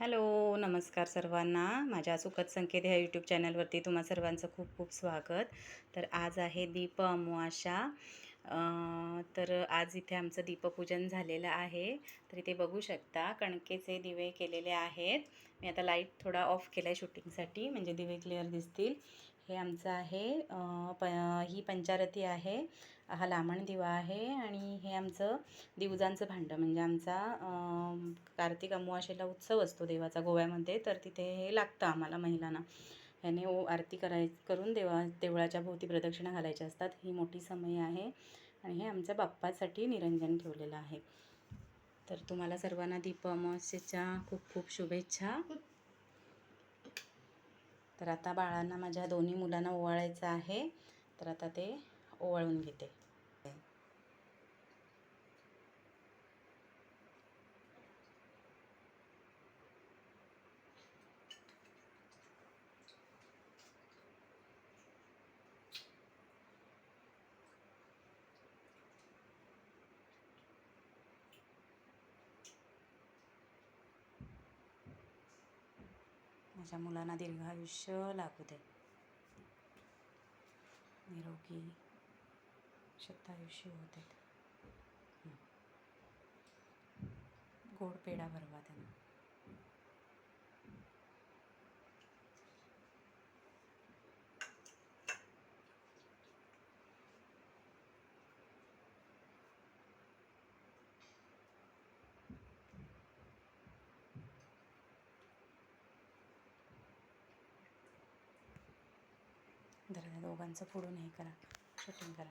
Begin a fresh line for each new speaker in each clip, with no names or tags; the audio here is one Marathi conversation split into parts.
हॅलो नमस्कार सर्वांना. माझ्या सुखद संकेत ह्या यूट्यूब चॅनलवरती तुम्हा सर्वांचं खूप खूप स्वागत. तर आज आहे दीप अमावास्या. तर आज इथे आमचं दीपपूजन झालेलं आहे. तर इथे बघू शकता. कणकेचे दिवे केलेले आहेत. मी आता लाइट थोडा ऑफ केला आहे शूटिंगसाठी. म्हणजे दिवे क्लिअर दिसतील. हे आमचं आहे. प ही पंचारती आहे. हा लामण दिवा आहे. आणि हे आमचं दिवजांचं भांडं. म्हणजे आमचा कार्तिक अमावास्येला उत्सव असतो देवाचा गोव्यामध्ये. तर तिथे हे लागतं आम्हाला महिलांना. ह्याने ओ आरती कराय करून देवा देवळाच्या भोवती प्रदक्षिणा घालायच्या असतात. ही मोठी समय आहे आणि हे आमच्या बाप्पासाठी निरंजन ठेवलेलं आहे. तर तुम्हाला सर्वांना दीप अमावस्येच्या खूप खूप शुभेच्छा. तर आता बाळांना माझ्या दोन्ही मुलांना ओवाळायचं आहे. तर आता ते ओवाळून घेते. माझ्या मुलांना दीर्घायुष्य लागू दे. निरोगी शतायुष्य होते गोड पेढा भरवा त्यांना. दोघांचं फोडून हे करा शूटिंग करा.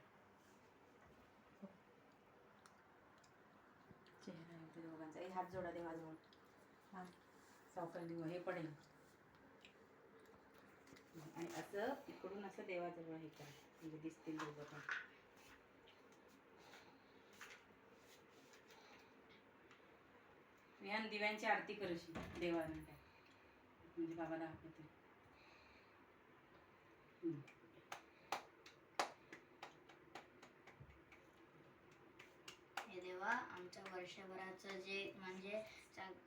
चेहरा दोघांचा. हात जोडा देवाजवळ हां. सावकाश देऊ हे पडेल आणि असं इकडून असं देवाजवळ हे करा. म्हणजे दिसतील दोघं पण. विहान दिव्यांची आरती करूशी देवाला. म्हणजे बाबाला दाखवते हम्म.
हे देवा आमच्या वर्षभराचं जे म्हणजे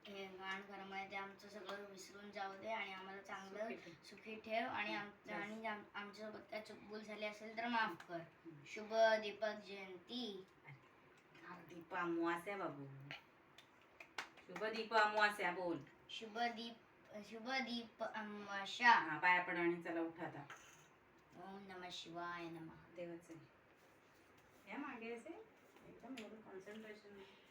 हे घाण आहे ते आमचं सगळं विसरून जाऊ दे आणि आम्हाला चांगलं
सुखी ठेव.
आणि आमचं
Yes.
आणि आम- आमच्यासोबत काय चुकबुल झाली असेल तर माफ कर. शुभ दीपक जयंती.
दीप अमावास्या बाबू. शुभ दीप अमावास्या बोल.
शुभ दीप शुभ दीप अमावास्या.
हा पाया पड आणि चला उठा आता.
ओम नम शिवाय नमः.
देवाचं. या मागे असे. एकदम presentation.